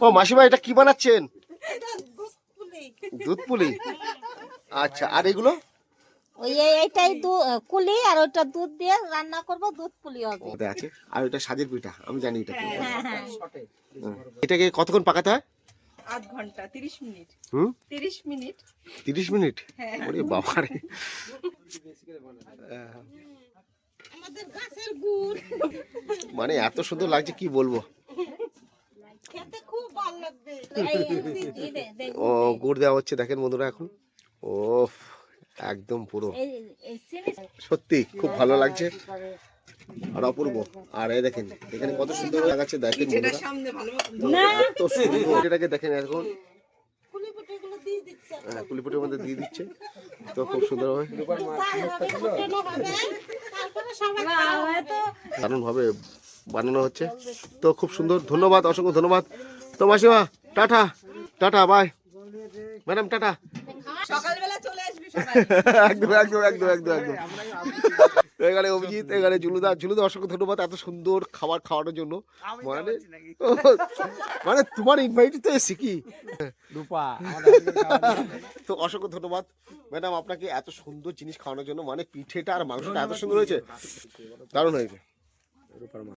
ও মাসিমা এটা কি বানাচ্ছেন? দুধ পুলি। দুধ পুলি? আচ্ছা আর এগুলো? ওই এইটাই কুলি আর ওইটা দুধ দিয়ে রান্না করব দুধ পুলি হবে। ওটা আছে। আর ওটা সাজের পিঠা আমি জানি এটা কি। হ্যাঁ হ্যাঁ হুম। এটাকে কতক্ষণ পাকাতে হয়? আধ ঘণ্টা তিরিশ মিনিট। হুম? তিরিশ মিনিট। তিরিশ মিনিট? হ্যাঁ। ওরে বাবারে। আমাদের গাছের গুড়। মানে এত সুন্দর লাগছে কি বলব খেতে খুব ভালো লাগবে এই এই দে- দে- ও গুড় দেওয়া হচ্ছে দেখেন বন্ধুরা এখন। ও একদম পুরো। সত্যি খুব ভালো লাগছে। আর অপূর্ব। আর এই দেখেন এখানে কত সুন্দর লাগাচ্ছে দেখেন এত সুন্দর এটাকে দেখেন এখন। কুলি পুটিগুলো দিয়ে দিচ্ছে হ্যাঁ, কুলিপুটির মধ্যে দিয়ে দিচ্ছে। তো খুব সুন্দর হবে। দারুণ ভাবে বানানো হচ্ছে। তো খুব সুন্দর। ধন্যবাদ অসংখ্য ধন্যবাদ। তো মাসিমা tata. Tata bye madam tata. সকালবেলা চলে আসবি সবাই। একদম একদম একদম একদম একদম। এখানে অভিজিৎ এখানে জুলুদা। জুলুদা অসংখ্য ধন্যবাদ এত সুন্দর খাবার খাওয়ানোর জন্য। মানে মানে তোমার ইনভাইট তো এসছি কি? রূপা তো অসংখ্য ধন্যবাদ। ম্যাডাম আপনাকে এত সুন্দর জিনিস খাওয়ানোর জন্য মানে পিঠেটা আর মাংসটা এত সুন্দর হয়েছে। দারুণ হয়েছে।